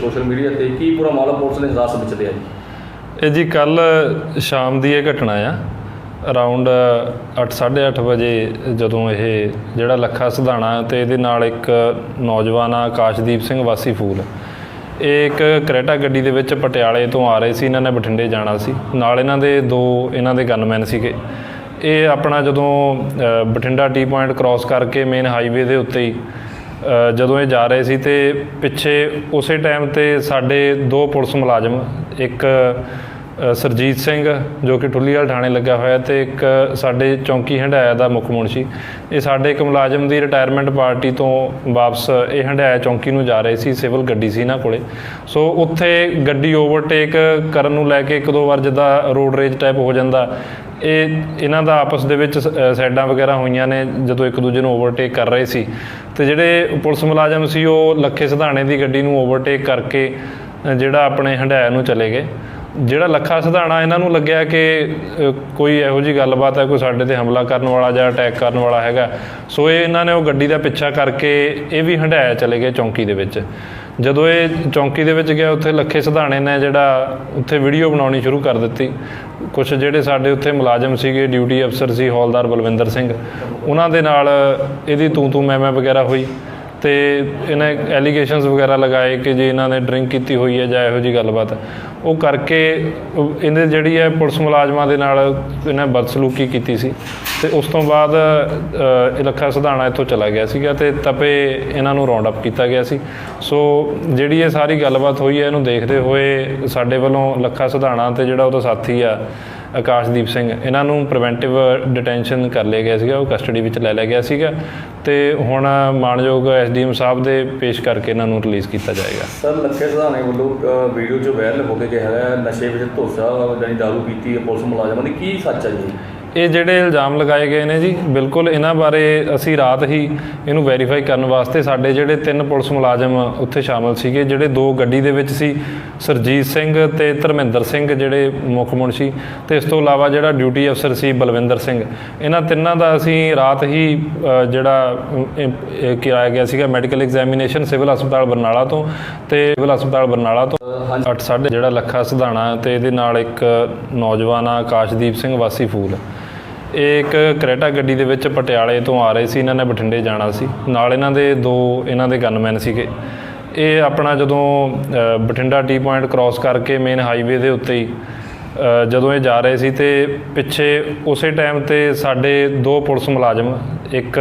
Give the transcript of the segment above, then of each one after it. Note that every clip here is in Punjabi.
ਸੋਸ਼ਲ ਮੀਡੀਆ ਤੇ ਕੀ ਪੂਰਾ ਮਾਮਲਾ ਪੁਲਿਸ ਨੇ ਹਿਰਾਸਤ ਵਿੱਚ ਲਿਆ ਜੀ? ਇਹ ਜੀ ਕੱਲ ਸ਼ਾਮ ਦੀ ਇਹ ਘਟਨਾ ਆ। ਅਰਾਊਂਡ 8:30 ਵਜੇ ਜਦੋਂ ਇਹ ਜਿਹੜਾ ਲੱਖਾ ਸਿਧਾਣਾ ਤੇ ਇਹਦੇ ਨਾਲ ਇੱਕ ਨੌਜਵਾਨ ਆ, ਆਕਾਸ਼ਦੀਪ ਸਿੰਘ ਵਾਸੀ ਫੂਲ। ਇਹ ਇੱਕ ਕਰੇਟਾ ਗੱਡੀ ਦੇ ਵਿੱਚ ਪਟਿਆਲੇ ਤੋਂ ਆ ਰਹੇ ਸੀ, ਇਹਨਾਂ ਨੇ ਬਠਿੰਡੇ ਜਾਣਾ ਸੀ। ਨਾਲ ਇਹਨਾਂ ਦੇ ਦੋ ਇਹਨਾਂ ਦੇ ਗਨਮੈਨ ਸੀਗੇ। ਇਹ ਆਪਣਾ ਜਦੋਂ ਬਠਿੰਡਾ ਟੀ ਪੁਆਇੰਟ ਕ੍ਰਾਸ ਕਰਕੇ ਮੇਨ ਹਾਈਵੇ ਦੇ ਉੱਤੇ ਹੀ ਜਦੋਂ ਇਹ ਜਾ ਰਹੇ ਸੀ ਤੇ ਪਿੱਛੇ ਉਸੇ ਟਾਈਮ ਤੇ ਸਾਡੇ ਦੋ ਪੁਲਿਸ ਮੁਲਾਜ਼ਮ ਇੱਕ ਅ, ਸਰਜੀਤ ਸਿੰਘ ਜੋ ਕਿ ਠੁੱਲੀਵਾਲ ਥਾਣੇ ਲੱਗਾ ਹੋਇਆ ਤੇ ਇੱਕ ਸਾਡੇ ਚੌਂਕੀ ਹੰਡਾਇਆ ਦਾ ਮੁੱਖ ਮੁਨਸ਼ੀ ਇਹ ਸਾਡੇ ਇੱਕ ਮੁਲਾਜ਼ਮ ਦੀ ਰਿਟਾਇਰਮੈਂਟ ਪਾਰਟੀ ਤੋਂ ਵਾਪਸ ਇਹ ਹੰਡਾਇਆ ਚੌਂਕੀ ਨੂੰ ਜਾ ਰਹੇ ਸੀ ਸਿਵਲ ਗੱਡੀ ਸੀ ਇਹਨਾਂ ਕੋਲੇ। ਸੋ ਉੱਥੇ ਗੱਡੀ ਓਵਰਟੇਕ ਕਰਨ ਨੂੰ ਲੈ ਕੇ ਇੱਕ ਦੋ ਵਾਰ ਜਿੱਦਾਂ ਰੋਡ ਰੇਜ ਟਾਈਪ ਹੋ ਜਾਂਦਾ ਇਹ ਇਹਨਾਂ ਦਾ ਆਪਸ ਦੇ ਵਿੱਚ ਸ- ਅ, ਸਾਈਡਾਂ ਵਗੈਰਾ ਹੋਈਆਂ ਨੇ ਜਦੋਂ ਇੱਕ ਦੂਜੇ ਨੂੰ ਓਵਰਟੇਕ ਕਰ ਰਹੇ ਸੀ। ਤੇ ਜਿਹੜੇ ਪੁਲਿਸ ਮੁਲਾਜ਼ਮ ਸੀ ਉਹ ਲੱਖੇ ਸਿਧਾਣੇ ਦੀ ਗੱਡੀ ਨੂੰ ਓਵਰਟੇਕ ਕਰਕੇ ਜਿਹੜਾ ਆਪਣੇ ਹੰਡਾਇਆ ਨੂੰ ਚਲੇ ਗਏ। ਜਿਹੜਾ ਲੱਖਾ ਸਿਧਾਣਾ ਇਹਨਾਂ ਨੂੰ ਲੱਗਿਆ ਕਿ ਕੋਈ ਇਹੋ ਜੀ ਗੱਲਬਾਤ ਹੈ, ਕੋਈ ਸਾਡੇ ਤੇ ਹਮਲਾ ਕਰਨ ਵਾਲਾ ਜਾਂ ਅਟੈਕ ਕਰਨ ਵਾਲਾ ਹੈਗਾ। ਸੋ ਇਹ ਇਹਨਾਂ ਨੇ ਉਹ ਗੱਡੀ ਦਾ ਪਿੱਛਾ ਕਰਕੇ ਇਹ ਵੀ ਹੰਡਾਇਆ ਚਲੇ ਗਏ ਚੌਂਕੀ ਦੇ ਵਿੱਚ। ਜਦੋਂ ਇਹ ਚੌਂਕੀ ਦੇ ਵਿੱਚ ਗਿਆ, ਉੱਥੇ ਲੱਖੇ ਸਿਧਾਣੇ ਨੇ ਜਿਹੜਾ ਉੱਥੇ ਵੀਡੀਓ ਬਣਾਉਣੀ ਸ਼ੁਰੂ ਕਰ ਦਿੱਤੀ। ਕੁਝ ਜਿਹੜੇ ਸਾਡੇ ਉੱਥੇ ਮੁਲਾਜ਼ਮ ਸੀਗੇ, ਡਿਊਟੀ ਅਫਸਰ ਸੀ, ਹੌਲਦਾਰ ਬਲਵਿੰਦਰ ਸਿੰਘ, ਉਹਨਾਂ ਦੇ ਨਾਲ ਇਹਦੀ ਤੂੰ ਤੂੰ ਮੈਂ ਮੈਂ ਵਗੈਰਾ ਹੋਈ। ਤੇ ਇਹਨੇ ਐਲੀਗੇਸ਼ਨਸ ਵਗੈਰਾ ਲਗਾਏ ਕਿ ਜੇ ਇਹਨਾਂ ਨੇ ਡਰਿੰਕ ਕੀਤੀ ਹੋਈ ਹੈ ਜਾਂ ਇਹੋ ਜੀ ਗੱਲਬਾਤ। ਉਹ ਕਰਕੇ ਉਹ ਇਹਨੇ ਜਿਹੜੀ ਹੈ ਪੁਲਿਸ ਮੁਲਾਜ਼ਮਾਂ ਦੇ ਨਾਲ ਇਹਨਾਂ ਬਦਸਲੂਕੀ ਕੀਤੀ ਸੀ ਤੇ ਉਸ ਤੋਂ ਬਾਅਦ ਅ, ਇਹ ਲੱਖਾ ਸਿਧਾਣਾ ਇੱਥੋਂ ਚਲਾ ਗਿਆ ਸੀਗਾ ਤੇ ਤਪੇ ਇਹਨਾਂ ਨੂੰ ਰਾਉਂਡ ਅਪ ਕੀਤਾ ਗਿਆ ਸੀ। ਸੋ ਜਿਹੜੀ ਇਹ ਸਾਰੀ ਗੱਲਬਾਤ ਹੋਈ ਹੈ ਇਹਨੂੰ ਦੇਖਦੇ ਹੋਏ ਸਾਡੇ ਵੱਲੋਂ ਲੱਖਾ ਸਧਾਣਾ ਤੇ ਜਿਹੜਾ ਉਹਦਾ ਸਾਥੀ ਆ ਆਕਾਸ਼ਦੀਪ ਸਿੰਘ, ਇਹਨਾਂ ਨੂੰ ਪ੍ਰੀਵੈਂਟਿਵ ਡਿਟੈਂਸ਼ਨ ਕਰ ਲਿਆ ਗਿਆ ਸੀਗਾ, ਉਹ ਕਸਟਡੀ ਵਿੱਚ ਲੈ ਲਿਆ ਗਿਆ ਸੀਗਾ ਤੇ ਹੁਣ ਮਾਨਯੋਗ ਐਸਡੀਐਮ ਸਾਹਿਬ ਦੇ ਪੇਸ਼ ਕਰਕੇ ਇਹਨਾਂ ਨੂੰ ਰਿਲੀਜ਼ ਕੀਤਾ ਜਾਏਗਾ। ਸਰ, ਲੱਖੇ ਸਧਾਣੇ ਵੱਲੋਂ ਵੀਡੀਓ 'ਚ ਵਾਇਰਲ ਹੋ ਕੇ ਕਿਹਾ ਨਸ਼ੇ ਵਿੱਚ ਧੋਸਾ ਜਾਨੀ ਦਾਰੂ ਪੀਤੀ ਹੈ, ਪੁਲਿਸ ਮੁਲਾਜ਼ਮਾਂ ਦੀ ਕੀ ਸੱਚ ਹੈ ਜੀ? ਇਹ ਜਿਹੜੇ ਇਲਜ਼ਾਮ ਲਗਾਏ ਗਏ ਨੇ ਜੀ ਬਿਲਕੁਲ ਇਹਨਾਂ ਬਾਰੇ ਅਸੀਂ ਰਾਤ ਹੀ ਇਹਨੂੰ ਵੈਰੀਫਾਈ ਕਰਨ ਵਾਸਤੇ ਸਾਡੇ ਜਿਹੜੇ ਤਿੰਨ ਪੁਲਿਸ ਮੁਲਾਜ਼ਮ ਉੱਥੇ ਸ਼ਾਮਲ ਸੀਗੇ ਜਿਹੜੇ ਦੋ ਗੱਡੀ ਦੇ ਵਿੱਚ ਸੀ ਸਰਜੀਤ ਸਿੰਘ ਤੇ ਧਰਮਿੰਦਰ ਸਿੰਘ ਜਿਹੜੇ ਮੁੱਖ ਮੁਨਸ਼ੀ ਤੇ ਇਸ ਤੋਂ ਇਲਾਵਾ ਜਿਹੜਾ ਡਿਊਟੀ ਅਫਸਰ ਸੀ ਬਲਵਿੰਦਰ ਸਿੰਘ। ਇਹਨਾਂ ਤਿੰਨਾਂ ਦਾ ਅਸੀਂ ਰਾਤ ਹੀ ਜਿਹੜਾ ਅਮ, ਗਿਆ ਸੀਗਾ ਮੈਡੀਕਲ ਐਗਜ਼ਾਮੀਨੇਸ਼ਨ ਸਿਵਲ ਹਸਪਤਾਲ ਬਰਨਾਲਾ ਤੋਂ ਤੇ ਸਿਵਲ ਹਸਪਤਾਲ ਬਰਨਾਲਾ ਤੋਂ। 8 ਸਾਢੇ ਜਿਹੜਾ ਲੱਖਾ ਸਿਧਾਣਾ ਤੇ ਇਹਦੇ ਨਾਲ ਇੱਕ ਨੌਜਵਾਨ ਆ, ਆਕਾਸ਼ਦੀਪ ਸਿੰਘ ਵਾਸੀ ਫੂਲ। ਇਹ ਇੱਕ ਕਰੇਟਾ ਗੱਡੀ ਦੇ ਵਿੱਚ ਪਟਿਆਲੇ ਤੋਂ ਆ ਰਹੇ ਸੀ, ਇਹਨਾਂ ਨੇ ਬਠਿੰਡੇ ਜਾਣਾ ਸੀ। ਨਾਲ ਇਹਨਾਂ ਦੇ ਦੋ ਇਹਨਾਂ ਦੇ ਗਨਮੈਨ ਸੀਗੇ। ਇਹ ਆਪਣਾ ਜਦੋਂ ਬਠਿੰਡਾ ਟੀ ਪੁਆਇੰਟ ਕ੍ਰਾਸ ਕਰਕੇ ਮੇਨ ਹਾਈਵੇ ਦੇ ਉੱਤੇ ਹੀ ਜਦੋਂ ਇਹ ਜਾ ਰਹੇ ਸੀ ਤੇ ਪਿੱਛੇ ਉਸੇ ਟਾਈਮ ਤੇ ਸਾਡੇ ਦੋ ਪੁਲਿਸ ਮੁਲਾਜ਼ਮ, ਇੱਕ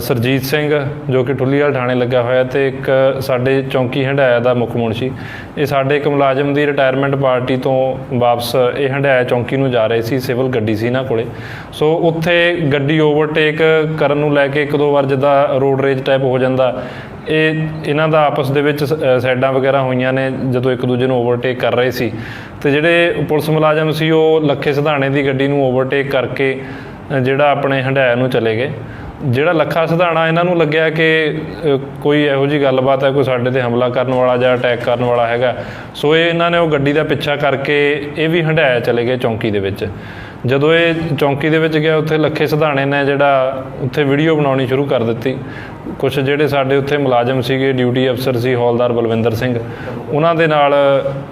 ਸਰਜੀਤ ਸਿੰਘ, ਜੋ ਕਿ ਠੁੱਲੀਵਾਲ ਥਾਣੇ ਲੱਗਾ ਹੋਇਆ ਤੇ ਇੱਕ ਸਾਡੇ ਚੌਂਕੀ ਹੰਡਾਇਆ ਦਾ ਮੁੱਖ ਮੁਨਸ਼ੀ ਇਹ ਸਾਡੇ ਇੱਕ ਮੁਲਾਜ਼ਮ ਦੀ ਰਿਟਾਇਰਮੈਂਟ ਪਾਰਟੀ ਤੋਂ ਵਾਪਸ ਇਹ ਹੰਡਾਇਆ ਚੌਂਕੀ ਨੂੰ ਜਾ ਰਹੇ ਸੀ, ਸਿਵਲ ਗੱਡੀ ਸੀ ਇਹਨਾਂ ਕੋਲੇ। ਸੋ ਉੱਥੇ ਗੱਡੀ ਓਵਰਟੇਕ ਕਰਨ ਨੂੰ ਲੈ ਕੇ ਇੱਕ ਦੋ ਵਾਰ ਜਿੱਦਾਂ ਰੋਡ ਰੇਜ ਟਾਈਪ ਹੋ ਜਾਂਦਾ, ਇਹ ਇਹਨਾਂ ਦਾ ਆਪਸ ਦੇ ਵਿੱਚ ਸ- ਸਾਈਡਾਂ ਵਗੈਰਾ ਹੋਈਆਂ ਨੇ, ਜਦੋਂ ਇੱਕ ਦੂਜੇ ਨੂੰ ਓਵਰਟੇਕ ਕਰ ਰਹੇ ਸੀ। ਤੇ ਜਿਹੜੇ ਪੁਲਿਸ ਮੁਲਾਜ਼ਮ ਸੀ, ਉਹ ਲੱਖੇ ਸਿਧਾਣੇ ਦੀ ਗੱਡੀ ਨੂੰ ਓਵਰਟੇਕ ਕਰਕੇ ਜਿਹੜਾ ਆਪਣੇ ਹੰਡਾਇਆ ਨੂੰ ਚਲੇ ਗਏ। ਜਿਹੜਾ ਲੱਖਾ ਸਿਧਾਣਾ ਇਹਨਾਂ ਨੂੰ ਲੱਗਿਆ ਕਿ ਕੋਈ ਇਹੋ ਜੀ ਗੱਲਬਾਤ ਹੈ, ਕੋਈ ਸਾਡੇ ਤੇ ਹਮਲਾ ਕਰਨ ਵਾਲਾ ਜਾਂ ਅਟੈਕ ਕਰਨ ਵਾਲਾ ਹੈਗਾ। ਸੋ ਇਹ ਇਹਨਾਂ ਨੇ ਉਹ ਗੱਡੀ ਦਾ ਪਿੱਛਾ ਕਰਕੇ ਇਹ ਵੀ ਹੰਡਾਇਆ ਚਲੇ ਗਏ ਚੌਂਕੀ ਦੇ ਵਿੱਚ। ਜਦੋਂ ਇਹ ਚੌਂਕੀ ਦੇ ਵਿੱਚ ਗਿਆ, ਉੱਥੇ ਲੱਖੇ ਸਿਧਾਣੇ ਨੇ ਜਿਹੜਾ ਉੱਥੇ ਵੀਡੀਓ ਬਣਾਉਣੀ ਸ਼ੁਰੂ ਕਰ ਦਿੱਤੀ। ਕੁਝ ਜਿਹੜੇ ਸਾਡੇ ਉੱਥੇ ਮੁਲਾਜ਼ਮ ਸੀਗੇ, ਡਿਊਟੀ ਅਫਸਰ ਸੀ, ਹੌਲਦਾਰ ਬਲਵਿੰਦਰ ਸਿੰਘ, ਉਹਨਾਂ ਦੇ ਨਾਲ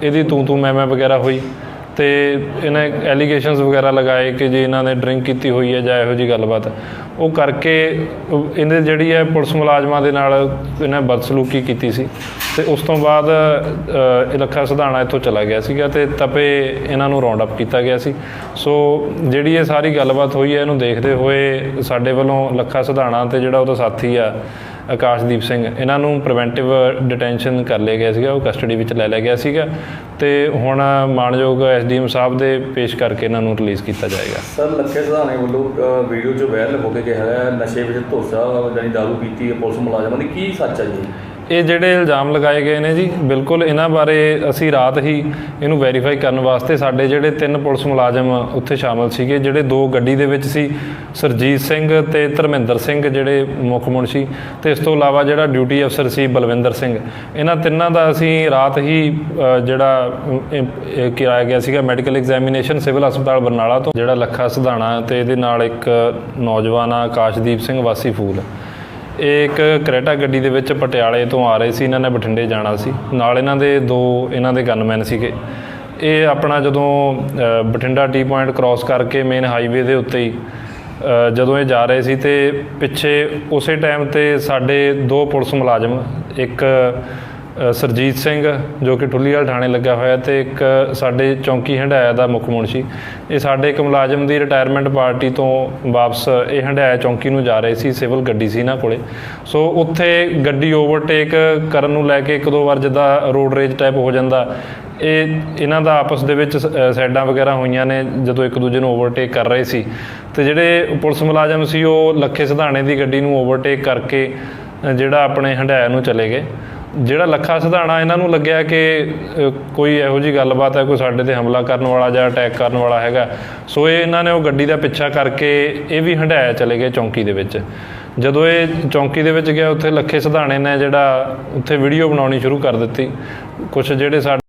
ਇਹਦੀ ਤੂੰ ਤੂੰ ਮੈਂ ਮੈਂ ਵਗੈਰਾ ਹੋਈ ਤੇ ਇਹਨੇ ਐਲੀਗੇਸ਼ਨਸ ਵਗੈਰਾ ਲਗਾਏ ਕਿ ਜੇ ਇਹਨਾਂ ਨੇ ਡਰਿੰਕ ਕੀਤੀ ਹੋਈ ਹੈ ਜਾਂ ਇਹੋ ਜੀ ਗੱਲਬਾਤ। ਉਹ ਕਰਕੇ ਉਹ ਇਹਨੇ ਜਿਹੜੀ ਹੈ ਪੁਲਿਸ ਮੁਲਾਜ਼ਮਾਂ ਦੇ ਨਾਲ ਇਹਨੇ ਬਦਸਲੂਕੀ ਕੀਤੀ ਸੀ ਤੇ ਉਸ ਤੋਂ ਬਾਅਦ ਅ, ਇਹ ਲੱਖਾ ਸਿਧਾਣਾ ਇੱਥੋਂ ਚਲਾ ਗਿਆ ਸੀਗਾ ਤੇ ਤਪੇ ਇਹਨਾਂ ਨੂੰ ਰਾਉਂਡ ਅਪ ਕੀਤਾ ਗਿਆ ਸੀ। ਸੋ ਜਿਹੜੀ ਇਹ ਸਾਰੀ ਗੱਲਬਾਤ ਹੋਈ ਹੈ ਇਹਨੂੰ ਦੇਖਦੇ ਹੋਏ ਸਾਡੇ ਵੱਲੋਂ ਲੱਖਾ ਸਿਧਾਣਾ ਤੇ ਜਿਹੜਾ ਉਹਦਾ ਸਾਥੀ ਆ ਆਕਾਸ਼ਦੀਪ ਸਿੰਘ, ਇਹਨਾਂ ਨੂੰ ਪ੍ਰੀਵੈਂਟਿਵ ਡਿਟੈਂਸ਼ਨ ਕਰ ਲਿਆ ਗਿਆ ਸੀਗਾ, ਉਹ ਕਸਟਡੀ ਵਿੱਚ ਲੈ ਲਿਆ ਗਿਆ ਸੀਗਾ ਤੇ ਹੁਣ ਮਾਨਯੋਗ ਐਸਡੀਐਮ ਸਾਹਿਬ ਦੇ ਪੇਸ਼ ਕਰਕੇ ਇਹਨਾਂ ਨੂੰ ਰਿਲੀਜ਼ ਕੀਤਾ ਜਾਏਗਾ। ਸਰ, ਲੱਖੇ ਸਧਾਣੇ ਵੱਲੋਂ ਵੀਡੀਓ 'ਚ ਵਾਇਰਲ ਹੋ ਕੇ ਕਿਹਾ ਹੈ, ਨਸ਼ੇ ਵਿੱਚ ਧੋਸਾ ਜਾਨੀ ਦਾਰੂ ਪੀਤੀ ਪੁਲਿਸ ਮੁਲਾਜ਼ਮਾਂ ਦੀ, ਕੀ ਸੱਚ ਹੈ ਜੀ? ਇਹ ਜਿਹੜੇ ਇਲਜ਼ਾਮ ਲਗਾਏ ਗਏ ਨੇ ਜੀ ਬਿਲਕੁਲ ਇਹਨਾਂ ਬਾਰੇ ਅਸੀਂ ਰਾਤ ਹੀ ਇਹਨੂੰ ਵੈਰੀਫਾਈ ਕਰਨ ਵਾਸਤੇ ਸਾਡੇ ਜਿਹੜੇ ਤਿੰਨ ਪੁਲਿਸ ਮੁਲਾਜ਼ਮ ਉੱਥੇ ਸ਼ਾਮਲ ਸੀਗੇ ਜਿਹੜੇ ਦੋ ਗੱਡੀ ਦੇ ਵਿੱਚ ਸੀ ਸਰਜੀਤ ਸਿੰਘ ਤੇ ਧਰਮਿੰਦਰ ਸਿੰਘ ਜਿਹੜੇ ਮੁੱਖ ਮੁਨਸ਼ੀ ਤੇ ਇਸ ਤੋਂ ਇਲਾਵਾ ਜਿਹੜਾ ਡਿਊਟੀ ਅਫਸਰ ਸੀ ਬਲਵਿੰਦਰ ਸਿੰਘ। ਇਹਨਾਂ ਤਿੰਨਾਂ ਦਾ ਅਸੀਂ ਰਾਤ ਹੀ ਜਿਹੜਾ ਅਮ, ਗਿਆ ਸੀਗਾ ਮੈਡੀਕਲ ਐਗਜ਼ਾਮੀਨੇਸ਼ਨ ਸਿਵਲ ਹਸਪਤਾਲ ਬਰਨਾਲਾ ਤੋਂ ਜਿਹੜਾ ਲੱਖਾ ਸਿਧਾਣਾ ਤੇ ਇਹਦੇ ਨਾਲ ਇੱਕ ਨੌਜਵਾਨ ਆ ਆਕਾਸ਼ਦੀਪ ਸਿੰਘ ਵਾਸੀ ਫੂਲ। ਇਹ ਇੱਕ ਕਰੇਟਾ ਗੱਡੀ ਦੇ ਵਿੱਚ ਪਟਿਆਲੇ ਤੋਂ ਆ ਰਹੇ ਸੀ, ਇਹਨਾਂ ਨੇ ਬਠਿੰਡੇ ਜਾਣਾ ਸੀ। ਨਾਲ ਇਹਨਾਂ ਦੇ ਦੋ ਇਹਨਾਂ ਦੇ ਗਨਮੈਨ ਸੀਗੇ। ਇਹ ਆਪਣਾ ਜਦੋਂ ਬਠਿੰਡਾ ਟੀ ਪੁਆਇੰਟ ਕ੍ਰਾਸ ਕਰਕੇ ਮੇਨ ਹਾਈਵੇ ਦੇ ਉੱਤੇ ਹੀ ਜਦੋਂ ਇਹ ਜਾ ਰਹੇ ਸੀ ਤੇ ਪਿੱਛੇ ਉਸੇ ਟਾਈਮ ਤੇ ਸਾਡੇ ਦੋ ਪੁਲਿਸ ਮੁਲਾਜ਼ਮ, ਇੱਕ ਸਰਜੀਤ ਸਿੰਘ, ਜੋ ਕਿ ਠੁੱਲੀਵਾਲ ਥਾਣੇ ਲੱਗਾ ਹੋਇਆ ਤੇ ਇੱਕ ਸਾਡੇ ਚੌਂਕੀ ਹੰਡਾਇਆ ਦਾ ਮੁੱਖ ਮੁਨਸ਼ੀ। ਇਹ ਸਾਡੇ ਇੱਕ ਮੁਲਾਜ਼ਮ ਦੀ ਰਿਟਾਇਰਮੈਂਟ ਪਾਰਟੀ ਤੋਂ ਵਾਪਸ ਇਹ ਹੰਡਾਇਆ ਚੌਂਕੀ ਨੂੰ ਜਾ ਰਹੇ ਸੀ, ਸਿਵਲ ਗੱਡੀ ਸੀ ਇਹਨਾਂ ਕੋਲੇ। ਸੋ ਉੱਥੇ ਗੱਡੀ ਓਵਰਟੇਕ ਕਰਨ ਨੂੰ ਲੈ ਕੇ ਇੱਕ ਦੋ ਵਾਰ ਜਿੱਦਾਂ ਰੋਡ ਰੇਜ ਟਾਈਪ ਹੋ ਜਾਂਦਾ, ਇਹ ਇਹਨਾਂ ਦਾ ਆਪਸ ਦੇ ਵਿੱਚ ਸ- ਸਾਈਡਾਂ ਵਗੈਰਾ ਹੋਈਆਂ ਨੇ ਜਦੋਂ ਇੱਕ ਦੂਜੇ ਨੂੰ ਓਵਰਟੇਕ ਕਰ ਰਹੇ ਸੀ। ਤੇ ਜਿਹੜੇ ਪੁਲਿਸ ਮੁਲਾਜ਼ਮ ਸੀ ਉਹ ਲੱਖੇ ਸਿਧਾਣੇ ਦੀ ਗੱਡੀ ਨੂੰ ਓਵਰਟੇਕ ਕਰਕੇ ਜਿਹੜਾ ਆਪਣੇ ਹੰਡਾਇਆ ਨੂੰ ਚਲੇ ਗਏ। ਜਿਹੜਾ ਲੱਖਾ ਸਿਧਾਣਾ ਇਹਨਾਂ ਨੂੰ ਲੱਗਿਆ ਕਿ ਕੋਈ ਇਹੋ ਜੀ ਗੱਲਬਾਤ ਹੈ, ਕੋਈ ਸਾਡੇ ਤੇ ਹਮਲਾ ਕਰਨ ਵਾਲਾ ਜਾਂ ਅਟੈਕ ਕਰਨ ਵਾਲਾ ਹੈਗਾ। ਸੋ ਇਹ ਇਹਨਾਂ ਨੇ ਉਹ ਗੱਡੀ ਦਾ ਪਿੱਛਾ ਕਰਕੇ ਇਹ ਵੀ ਹੰਡਾਇਆ ਚਲੇ ਗਏ ਚੌਂਕੀ ਦੇ ਵਿੱਚ। ਜਦੋਂ ਇਹ ਚੌਂਕੀ ਦੇ ਵਿੱਚ ਗਿਆ, ਉੱਥੇ ਲੱਖੇ ਸਿਧਾਣੇ ਨੇ ਜਿਹੜਾ ਉੱਥੇ ਵੀਡੀਓ ਬਣਾਉਣੀ ਸ਼ੁਰੂ ਕਰ ਦਿੱਤੀ। ਕੁਝ ਜਿਹੜੇ ਸਾਡੇ